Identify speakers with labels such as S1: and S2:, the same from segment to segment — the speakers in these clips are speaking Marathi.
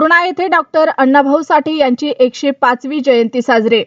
S1: पूर्णा येथे डॉक्टर अण्णाभाऊ साठे यांची एकशे पाचवी जयंती साजरी.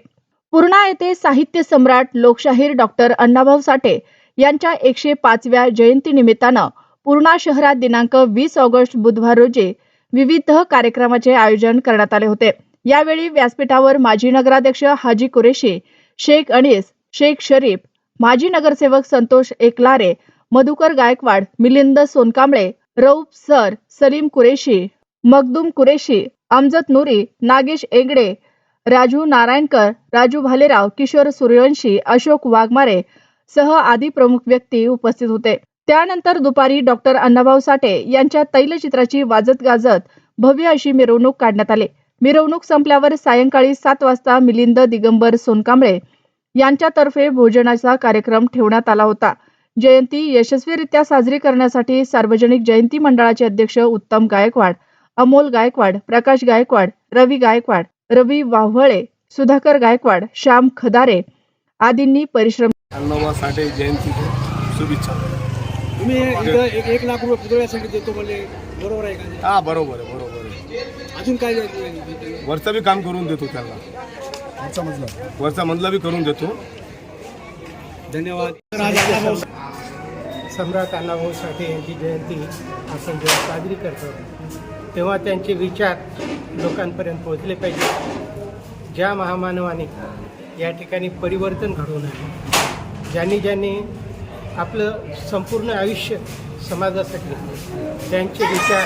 S1: पूर्णा येथे साहित्य सम्राट लोकशाहीर डॉक्टर अण्णाभाऊ साठे यांच्या एकशे पाचव्या जयंती निमित्तानं पूर्णा शहरात दिनांक वीस ऑगस्ट बुधवार रोजी विविध कार्यक्रमाचे आयोजन करण्यात आले होते. यावेळी व्यासपीठावर माजी नगराध्यक्ष हाजी कुरेशी शेख अनीस शेख शरीफ माजी नगरसेवक संतोष एकलारे मधुकर गायकवाड मिलिंद सोनकांबळे रौप सर सलीम कुरेशी मखदूम कुरेशी अमजद नुरी नागेश एंगडे राजू नारायणकर राजू भालेराव किशोर सूर्यवंशी अशोक वाघमारे सह आदी प्रमुख व्यक्ती उपस्थित होते. त्यानंतर दुपारी डॉक्टर अण्णाभाऊ साठे यांच्या तैलचित्राची वाजत गाजत भव्य अशी मिरवणूक काढण्यात आली. मिरवणूक संपल्यावर सायंकाळी सात वाजता मिलिंद दिगंबर सोनकांबळे यांच्यातर्फे भोजनाचा कार्यक्रम ठेवण्यात आला होता. जयंती यशस्वीरित्या साजरी करण्यासाठी सार्वजनिक जयंती मंडळाचे अध्यक्ष उत्तम गायकवाड अमोल गायकवाड प्रकाश गायकवाड रवी गायकवाड रवी वाव्हळे सुधाकर गायकवाड श्याम खदारे आदींनी परिश्रम
S2: साठे जयंतीच्या शुभेच्छा.
S3: तुम्ही इथं एक लाख रुपये पुतळ्यासाठी देतो म्हणजे बरोबर आहे का
S2: हा बरोबर आहे बरोबर आहे.
S3: अजून काय?
S2: वरचं बी काम करून देतो त्यांना. वरचा मधला बी करून देतो.
S3: धन्यवाद.
S4: सम्राट अण्णाभाऊ साठे यांची जयंती आपण जेव्हा साजरी करतो. तेव्हा त्यांचे विचार लोकांपर्यंत पोहोचले पाहिजे. ज्या महामानवाने या ठिकाणी परिवर्तन घडवून आणले ज्यांनी ज्यांनी आपलं संपूर्ण आयुष्य समाजासाठी त्यांचे विचार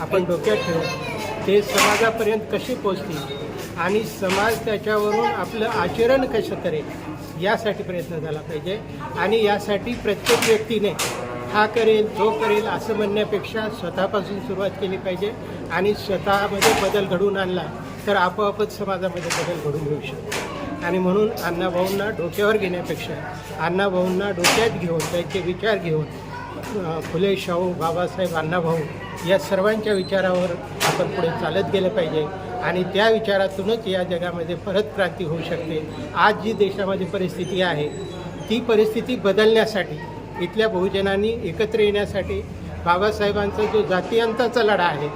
S4: आपण डोक्यात ठेवू ते समाजापर्यंत कसे पोचतील आणि समाज त्याच्यावरून आपलं आचरण कसं करेल यासाठी प्रयत्न झाला पाहिजे. आणि यासाठी प्रत्येक व्यक्तीने हा करेल तो करेल असं म्हणण्यापेक्षा स्वतःपासून सुरुवात केली पाहिजे आणि स्वतःमध्ये बदल घडवून आणला तर आपोआपच समाजामध्ये बदल घडून येऊ शकतो. आणि म्हणून अण्णाभाऊंना डोक्यावर घेण्यापेक्षा अण्णाभाऊंना डोक्यात घेऊन त्यांचे विचार घेऊन फुले शाहू बाबासाहेब अण्णाभाऊ या सर्वांच्या विचारावर आपण पुढे चालत गेलं पाहिजे. आणि त्या विचारातूनच या जगामध्ये परत क्रांती होऊ शकते. आज जी देशामध्ये परिस्थिती आहे ती परिस्थिती बदलण्यासाठी इथल्या बहुजनांनी एकत्र येण्यासाठी बाबासाहेबांचा जो जातीअंताचा लढा आहे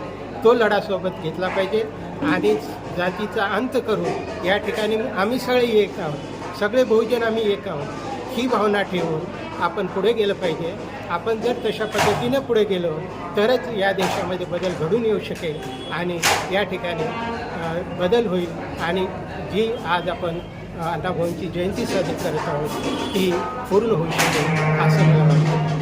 S4: तो लढा सोबत घेतला पाहिजे आणि जातीचा अंत करून या ठिकाणी आम्ही सगळे एक आहोत. सगळे बहुजन आम्ही एक आहोत. ही भावना ठेवून आपण पुढे गेलं पाहिजे. आपण जर तशा पद्धतीनं पुढे गेलो तरच या देशामध्ये बदल घडून येऊ शकेल आणि या ठिकाणी बदल होईल आणि जी आज आपण अण्णाभाऊंची जयंती साजरी करत आहोत ती पूर्ण होऊ शकेल असं मला वाटतं.